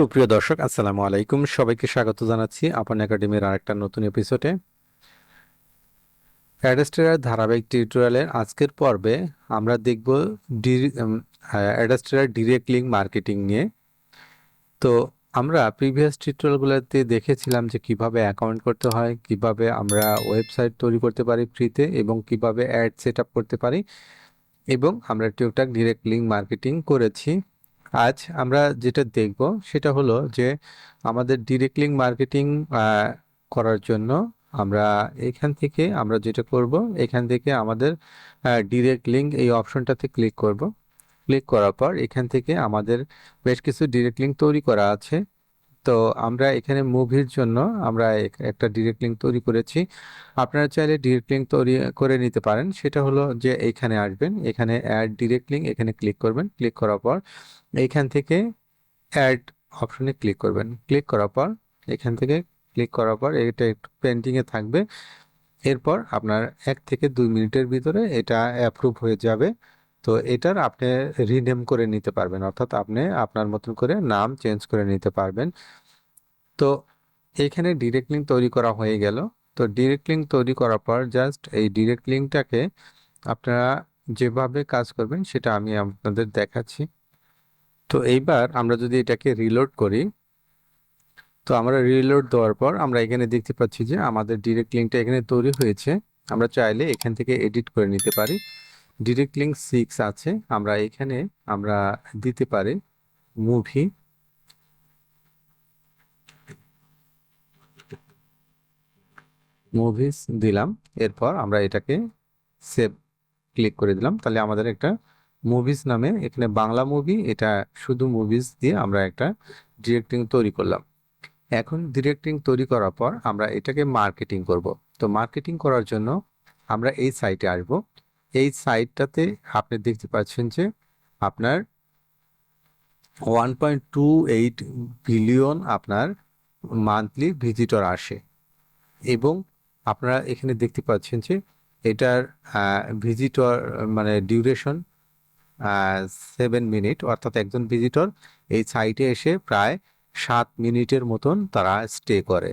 সুপ্রিয় দর্শক, আসসালামু আলাইকুম। সবাইকে স্বাগত জানাচ্ছি আপন একাডেমির আরেকটা নতুন এপিসোডে অ্যাডাস্টেরার ধারাবাহিক টিউটোরিয়ালের আজকের পর্বে আমরা দেখব অ্যাডাস্টেরার ডিরেক্ট লিঙ্ক মার্কেটিং নিয়ে। তো আমরা প্রিভিয়াস টিউটোরিয়ালগুলোতে দেখেছিলাম যে কীভাবে অ্যাকাউন্ট করতে হয়, কীভাবে আমরা ওয়েবসাইট তৈরি করতে পারি ফ্রিতে এবং কীভাবে অ্যাড সেট করতে পারি এবং আমরা টিকটক ডিরেক্ট লিঙ্ক মার্কেটিং করেছি। আজ আমরা যেটা দেখব সেটা হলো যে আমাদের ডিরেক্টলিং মার্কেটিং করার জন্য আমরা এখান থেকে আমরা যেটা করব, এখান থেকে আমাদের ডিরেক্ট লিঙ্ক এই অপশনটাতে ক্লিক করব। ক্লিক করার পর এখান থেকে আমাদের বেশ কিছু ডিরেক্ট লিঙ্ক তৈরি করা আছে। তো আমরা এখানে মুভির জন্য আমরা এক- একটা ডিরেক্ট লিঙ্ক তৈরি করেছি। আপনারা চাইলে ডিরেক্ট লিঙ্ক তৈরি করে নিতে পারেন। সেটা হলো যে এইখানে আসবেন, এখানে অ্যাড ডিরেক্ট লিঙ্ক এখানে ক্লিক করবেন। ক্লিক করার পর এইখান থেকে অ্যাড অপশনে ক্লিক করবেন। ক্লিক করার পর এখান থেকে ক্লিক করার পর এটা একটু পেন্টিংয়ে থাকবে। এরপর আপনার এক থেকে দুই মিনিটের ভিতরে এটা অ্যাপ্রুভ হয়ে যাবে। তো এটার আপনি রিনেম করে নিতে পারবেন। অর্থাৎ আপনি আপনার মতন করে নাম চেঞ্জ করে নিতে পারবেন। তো এখানে ডিরেক্ট লিঙ্ক তৈরি করা হয়ে গেল। তো ডিরেক্ট লিঙ্ক তৈরি করার পর জাস্ট এই ডিরেক্ট লিঙ্কটাকে আপনারা যেভাবে কাজ করবেন সেটা আমি আপনাদের দেখাচ্ছি। তো এইবার আমরা যদি এটাকে রিলোড করি, তো আমরা রিলোড দেওয়ার পর আমরা এখানে দেখতে পাচ্ছি যে আমাদের ডিরেক্ট লিঙ্কটা এখানে তৈরি হয়েছে। আমরা চাইলে এখান থেকে এডিট করে নিতে পারি। ডিরেক্ট লিঙ্ক সিক্স আছে। আমরা এখানে, আমরা দিতে পারি মুভি মুভিস দিলাম। এরপর আমরা এটাকে সেভ ক্লিক করে দিলাম। তাহলে আমাদের একটা মুভিস নামে, এখানে বাংলা মুভি এটা শুধু মুভিস দিয়ে আমরা একটা ডিরেক্টিং তৈরি করলাম। এখন ডিরেক্টিং তৈরি করার পর আমরা এটাকে মার্কেটিং করব। তো মার্কেটিং করার জন্য আমরা এই সাইটে আসব। এই সাইটটাতে আপনি দেখতে পাচ্ছেন যে আপনার one point two eight billion আপনার মান্থলি ভিজিটর আসে। এবং আপনারা এখানে দেখতে পাচ্ছেন যে এটার ভিজিটর মানে ডিউরেশন সেভেন মিনিট অর্থাৎ একজন ভিজিটর এই সাইটে এসে প্রায় সাত মিনিটের মতন তারা স্টে করে।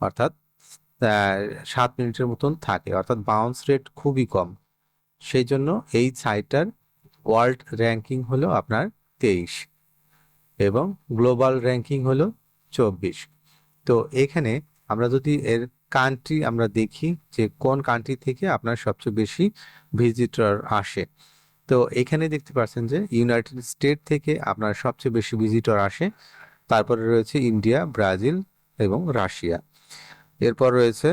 অর্থাৎ সাত মিনিটের মতন থাকে। অর্থাৎ বাউন্স রেট খুবই কম। সেই জন্য এই সাইটটার ওয়ার্ল্ড র্যাঙ্কিং হলো আপনার তেইশ এবং গ্লোবাল র্যাঙ্কিং হলো চব্বিশ। তো এখানে আমরা যদি এর কান্ট্রি আমরা দেখি যে কোন কান্ট্রি থেকে আপনার সবচেয়ে বেশি ভিজিটর আসে। তো এখানে দেখতে পাচ্ছেন যে ইউনাইটেড স্টেট থেকে আপনার সবচেয়ে বেশি ভিজিটর আসে। তারপরে রয়েছে ইন্ডিয়া ব্রাজিল এবং রাশিয়া এরপর রয়েছে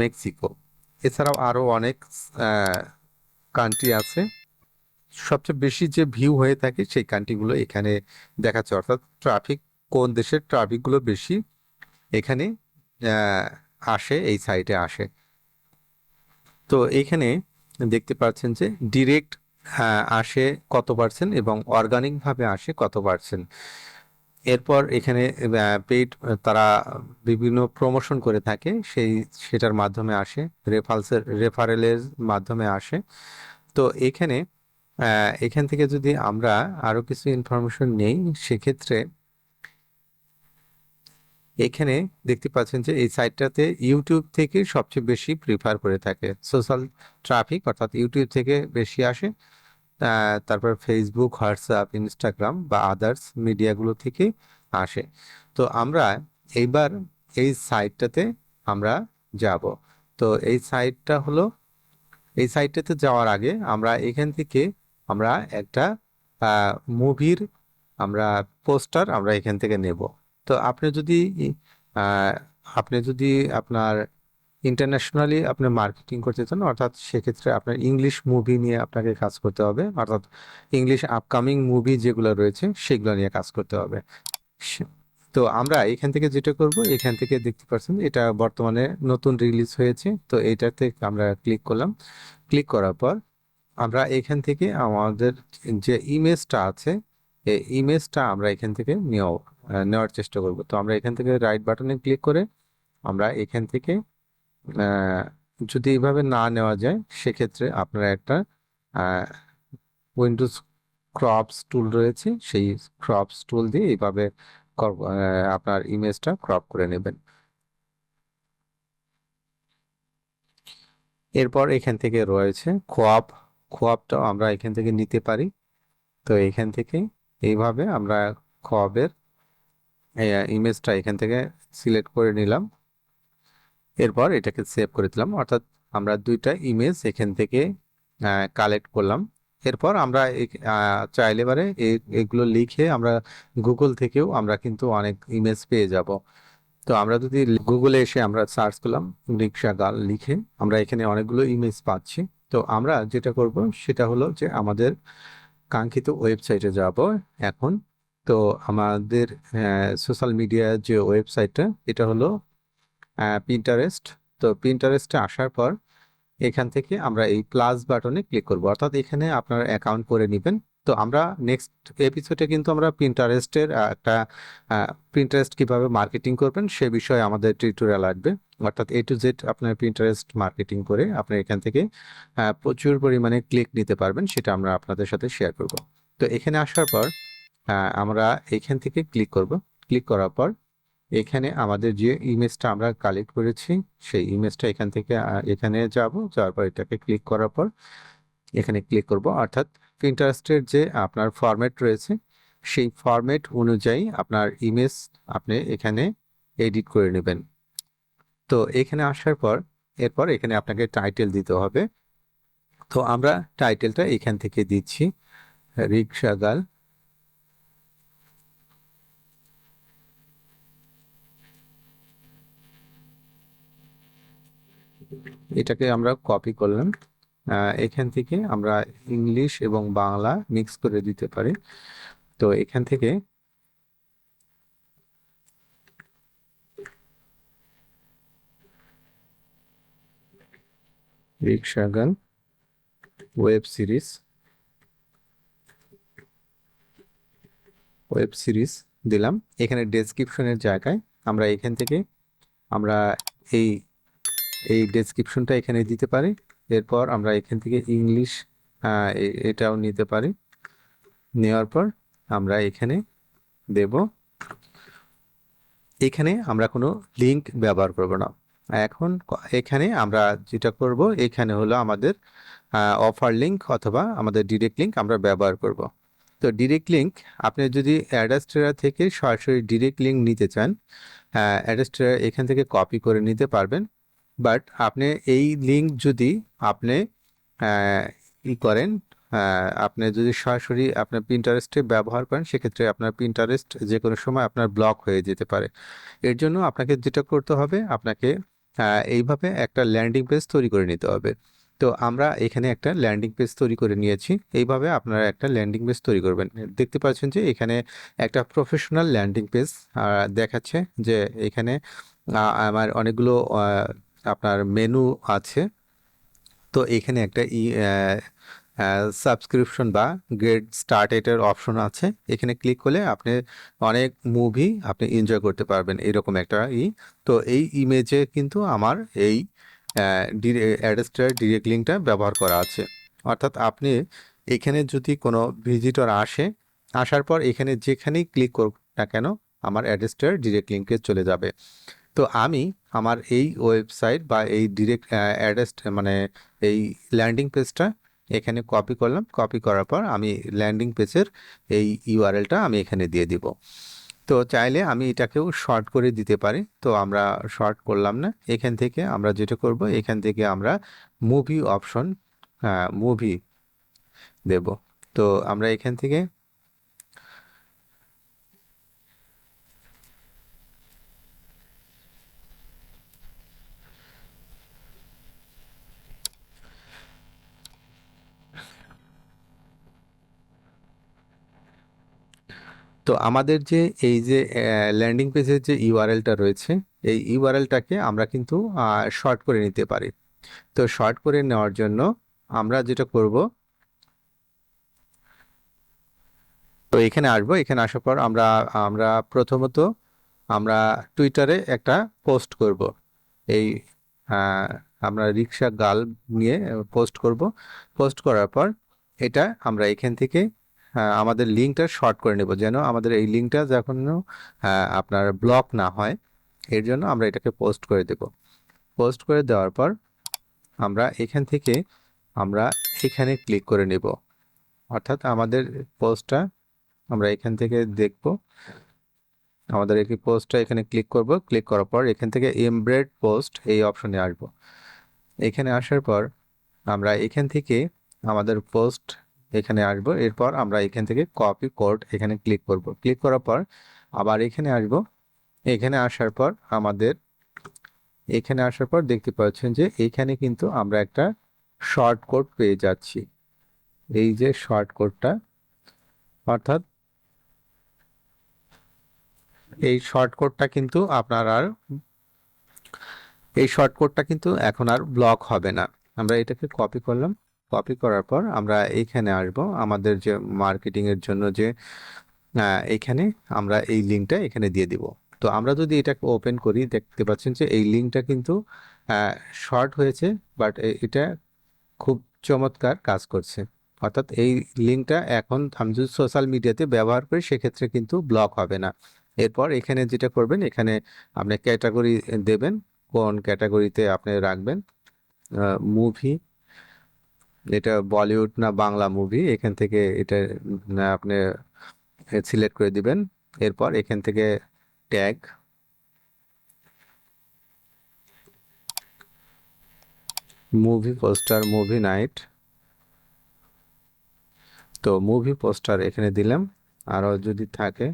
মেক্সিকো এছাড়াও আরও অনেক কান্ট্রি আছে। সবচেয়ে বেশি যে ভিউ হয়ে থাকে সেই কান্ট্রিগুলো এখানে দেখাচ্ছে। অর্থাৎ ট্রাফিক কোন দেশের ট্রাফিকগুলো বেশি এখানে আসে, এই সাইটে আসে। তো এইখানে দেখতে পাচ্ছেন যে ডিরেক্ট আসে কত পার্সেন্ট এবং অর্গানিকভাবে আসে কত পার্সেন্ট এরপর এখানে পেইড, তারা বিভিন্ন প্রমোশন করে থাকে। সেই, সেটার মাধ্যমে আসে, রেফালসের, রেফারেলের মাধ্যমে আসে। তো এখানে এখান থেকে যদি আমরা আরও কিছু ইনফরমেশন নেই, সেক্ষেত্রে এখানে দেখতে পাচ্ছেন যে এই সাইটটাতে ইউটিউব থেকে সবচেয়ে বেশি প্রিফার করে থাকে। সোশ্যাল ট্রাফিক, অর্থাৎ ইউটিউব থেকে বেশি আসে। তারপর ফেসবুক হোয়াটসঅ্যাপ ইনস্টাগ্রাম বা আদার্স মিডিয়াগুলো থেকে আসে। তো আমরা এইবার এই সাইটটাতে আমরা যাব। তো এই সাইটটা হলো, এই সাইটটাতে যাওয়ার আগে আমরা এখান থেকে আমরা একটা মুভির আমরা পোস্টার আমরা এখান থেকে নেব। তো আপনি যদি আপনি যদি আপনার ইন্টারন্যাশনালি আপনি মার্কেটিং করতে চান, অর্থাৎ সেক্ষেত্রে আপনার ইংলিশ মুভি নিয়ে আপনাকে কাজ করতে হবে, অর্থাৎ ইংলিশ আপকামিং মুভি যেগুলো রয়েছে সেগুলো নিয়ে কাজ করতে হবে। তো আমরা এখান থেকে যেটা করব, এখান থেকে দেখতে পাচ্ছেন এটা বর্তমানে নতুন রিলিজ হয়েছে, তো এটাতে আমরা ক্লিক করলাম। ক্লিক করার পর আমরা এখান থেকে আমাদের যে ইমেজটা আছে, এই ইমেজটা আমরা এখান থেকে নেওয়া নেওয়ার চেষ্টা করব। তো আমরা এখান থেকে রাইট বাটনে ক্লিক করে আমরা এখান থেকে যদি এইভাবে না নেওয়া যায়, সেক্ষেত্রে আপনারা একটা উইন্ডোজ ক্রপস টুল রয়েছে, সেই ক্রপস টুল দিয়ে এইভাবে আপনার ইমেজটা ক্রপ করে নেবেন। এরপর এখান থেকে রয়েছে খোয়াব খোয়াবটাও আমরা এখান থেকে নিতে পারি। তো এখান থেকে এইভাবে আমরা খোয়াবের ইমেজটা এখান থেকে সিলেক্ট করে নিলাম। এরপর এটাকে সেভ করে দিলাম। অর্থাৎ আমরা দুইটা ইমেজ এখান থেকে কালেক্ট করলাম। এরপর আমরা চাইলে এ- এগুলো লিখে আমরা গুগল থেকেও আমরা কিন্তু অনেক ইমেজ পেয়ে যাব। তো আমরা যদি গুগলে এসে আমরা সার্চ করলাম রিক্সা গাল লিখে আমরা এখানে অনেকগুলো ইমেজ পাচ্ছি। তো আমরা যেটা করব, সেটা হলো যে আমাদের কাঙ্ক্ষিত ওয়েবসাইটে যাব এখন। তো আমাদের সোশ্যাল মিডিয়া যে ওয়েবসাইটটা এটা হলো পিন্টারেস্ট তো পিন্টারেস্টে আসার পর এখান থেকে আমরা এই প্লাস বাটনে ক্লিক করব। অর্থাৎ এখানে আপনার অ্যাকাউন্ট করে নেবেন। তো আমরা নেক্সট এপিসোডে কিন্তু আমরা পিন্টারেস্টের একটা পিন্টারেস্ট কীভাবে মার্কেটিং করবেন সে বিষয়ে আমাদের টিউটোরিয়াল আসবে অর্থাৎ এ টু জেড আপনার পিন্টারেস্ট মার্কেটিং করে আপনি এখান থেকে প্রচুর পরিমাণে ক্লিক নিতে পারবেন, সেটা আমরা আপনাদের সাথে শেয়ার করব। তো এখানে আসার পর আমরা এখান থেকে ক্লিক করব। ক্লিক করার পর এখানে আমাদের যে ইমেজটা আমরা কালেক্ট করেছি, সেই ইমেজটা এখান থেকে এখানে যাব, যাওয়ার পর এটাকে ক্লিক করার পর এখানে ক্লিক করব। অর্থাৎ পিন্টারেস্টের যে আপনার ফরম্যাট রয়েছে, সেই ফরম্যাট অনুযায়ী আপনার ইমেজ আপনি এখানে এডিট করে নেবেন। তো এখানে আসার পর, এরপর এখানে আপনাকে টাইটেল দিতে হবে। তো আমরা টাইটেলটা এখান থেকে দিচ্ছি রিক্সাগাল এটাকে আমরা কপি করলাম। এখান থেকে আমরা ইংলিশ এবং বাংলা মিক্স করে দিতে পারি। তো এখান থেকে রিক্সাগান ওয়েব সিরিজ ওয়েব সিরিজ দিলাম। এখানে ডেসক্রিপশনের জায়গায় আমরা এখান থেকে আমরা এই এই ডেসক্রিপশনটা এখানে দিতে পারি। এরপর আমরা এখান থেকে ইংলিশ এটাও নিতে পারি। নেওয়ার পর আমরা এখানে দেব। এখানে আমরা কোনো লিংক ব্যবহার করব না। এখন এখানে আমরা যেটা করব, এখানে হলো আমাদের অফার লিঙ্ক অথবা আমাদের ডিরেক্ট লিঙ্ক আমরা ব্যবহার করব। তো ডিরেক্ট লিঙ্ক আপনি যদি অ্যাডাস্টেরা থেকে সরাসরি ডিরেক্ট লিঙ্ক নিতে চান অ্যাডাস্টেরা এখান থেকে কপি করে নিতে পারবেন। বাট আপনি এই লিঙ্ক যদি আপনি ই করেন আপনি যদি সরাসরি আপনার প্রিন্টারেস্টে ব্যবহার করেন, সেক্ষেত্রে আপনার প্রিন্টারেস্ট যে কোনো সময় আপনার ব্লক হয়ে যেতে পারে। এর জন্য আপনাকে যেটা করতে হবে, আপনাকে এইভাবে একটা ল্যান্ডিং পেজ তৈরি করে নিতে হবে। তো আমরা এখানে একটা ল্যান্ডিং পেজ তৈরি করে নিয়েছি। এইভাবে আপনারা একটা ল্যান্ডিং পেজ তৈরি করবেন। দেখতে পাচ্ছেন যে এখানে একটা প্রফেশনাল ল্যান্ডিং পেজ দেখাচ্ছে যে এখানে আমার অনেকগুলো আপনার মেনু আছে। তো এখানে একটা ই সাবস্ক্রিপশন বা গেট স্টার্টেডের অপশন আছে। এখানে ক্লিক করলে আপনি অনেক মুভি আপনি এনজয় করতে পারবেন, এরকম একটা ই। তো এই ইমেজে কিন্তু আমার এই অ্যাড্রেসটার ডিরেক্ট লিঙ্কটা ব্যবহার করা আছে। অর্থাৎ আপনি এখানে যদি কোনো ভিজিটর আসে, আসার পর এখানে যেখানেই ক্লিক করুক না কেন, আমার অ্যাড্রেসটার ডিরেক্ট লিঙ্কে চলে যাবে। তো আমি আমার এই ওয়েবসাইট বা এই ডিরেক্ট অ্যাড্রেস মানে এই ল্যান্ডিং পেজটা এখানে কপি করলাম। কপি করার পর আমি ল্যান্ডিং পেজের এই ইউআরএলটা আমি এখানে দিয়ে দিব। তো চাইলে আমি এটাকেও শর্ট করে দিতে পারি। তো আমরা শর্ট করলাম না। এখান থেকে আমরা যেটা করব, এখান থেকে আমরা মুভি অপশন মুভি দেব। তো আমরা এখান থেকে তো আমাদের যে এই যে ল্যান্ডিং পেজের যে ইউআরএলটা রয়েছে, এই ইউআরএলটাকে আমরা কিন্তু শর্ট করে নিতে পারি। তো শর্ট করে নেওয়ার জন্য আমরা যেটা করব, তো এখানে আসব। এখানে আসার পর আমরা আমরা প্রথমত আমরা টুইটারে একটা পোস্ট করব। এই আমরা রিক্সা গাল নিয়ে পোস্ট করব। পোস্ট করার পর এটা আমরা এখান থেকে আমাদের লিঙ্কটা শর্ট করে নেব যেন আমাদের এই লিঙ্কটা যখন আহ, আপনার ব্লক না হয় এর জন্য আমরা এটাকে পোস্ট করে দেব। পোস্ট করে দেওয়ার পর আমরা এখান থেকে আমরা এখানে ক্লিক করে নেব। অর্থাৎ আমাদের পোস্টটা আমরা এখান থেকে দেখব। আমাদের এই পোস্টটা এখানে ক্লিক করব। ক্লিক করার পর এখান থেকে এমব্রেড পোস্ট এই অপশনে আসব। এখানে আসার পর আমরা এখান থেকে আমাদের পোস্ট এখানে আসব। এরপর আমরা এখান থেকে কপি কোড এখানে ক্লিক করব। ক্লিক করার পর আবার এখানে আসব। এখানে আসার পর আমাদের, এখানে আসার পর দেখতে পাচ্ছেন যে এখানে কিন্তু আমরা একটা শর্ট কোড পেয়ে যাচ্ছি। এই যে শর্ট কোডটা অর্থাৎ এই শর্ট কোডটা কিন্তু আপনার আর, এই শর্ট কোডটা কিন্তু এখন আর ব্লক হবে না। আমরা এটাকে কপি করলাম। কপি করার পর আমরা এইখানে আসব। আমাদের যে মার্কেটিং এর জন্য যে আহ, এইখানে আমরা এই লিঙ্কটা এখানে দিয়ে দিব। তো আমরা যদি এটাকে ওপেন করি দেখতে পাচ্ছেন যে এই লিঙ্কটা কিন্তু শর্ট হয়েছে বাট এটা খুব চমৎকার কাজ করছে। অর্থাৎ এই লিঙ্কটা এখন আমি যদি সোশ্যাল মিডিয়াতে ব্যবহার করি সেক্ষেত্রে কিন্তু ব্লক হবে না। এরপর এখানে যেটা করবেন এখানে আপনি ক্যাটাগরি দেবেন কোন ক্যাটাগরিতে আপনি রাখবেন মুভি এটা বলিউড না বাংলা মুভি, এখান থেকে এটা আপনি সিলেক্ট করে দিবেন। এরপর এখান থেকে tag. Movie poster, movie night. তো মুভি পোস্টার এখানে দিলাম। আরও যদি থাকে,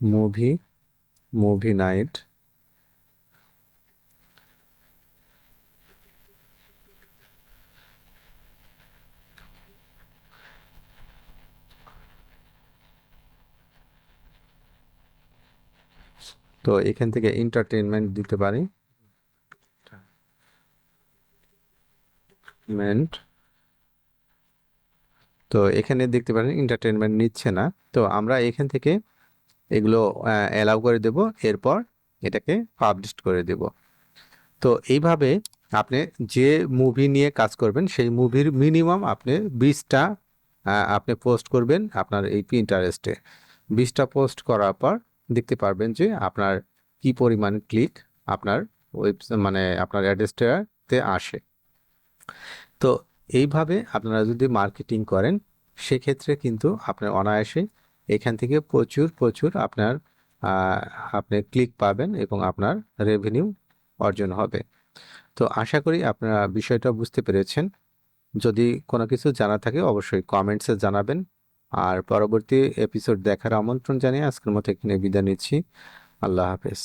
মুভি মুভি নাইট। তো এখান থেকে এন্টারটেইনমেন্ট দিতে পারি। তো এখানে দেখতে পারেন এন্টারটেনমেন্ট নিচ্ছে না। তো আমরা এখান থেকে এগুলো অ্যালাউ করে দেব। এরপর এটাকে পাবলিশ করে দেব। তো এইভাবে আপনি যে মুভি নিয়ে কাজ করবেন, সেই মুভির মিনিমাম আপনি বিশটা আপনি পোস্ট করবেন আপনার এই পিন্টারেস্টে বিশটা পোস্ট করার পর দেখতে পারবেন যে আপনার কি পরিমাণ ক্লিক আপনার ওয়েব মানে আপনার অ্যাড্রেসটাতে আসে। তো এইভাবে আপনারা যদি মার্কেটিং করেন, সেক্ষেত্রে কিন্তু আপনার অনায়াসে এখান থেকে প্রচুর প্রচুর আপনার আপনি ক্লিক পাবেন এবং আপনার রেভিনিউ অর্জন হবে। তো আশা করি আপনারা বিষয়টা বুঝতে পেরেছেন। যদি কোনো কিছু জানা থাকে, অবশ্যই কমেন্টসে জানাবেন। আর পরবর্তী এপিসোড দেখার আমন্ত্রণ জানিয়ে আজকের মতো এখানে বিদায় নিচ্ছি। আল্লাহ হাফেজ।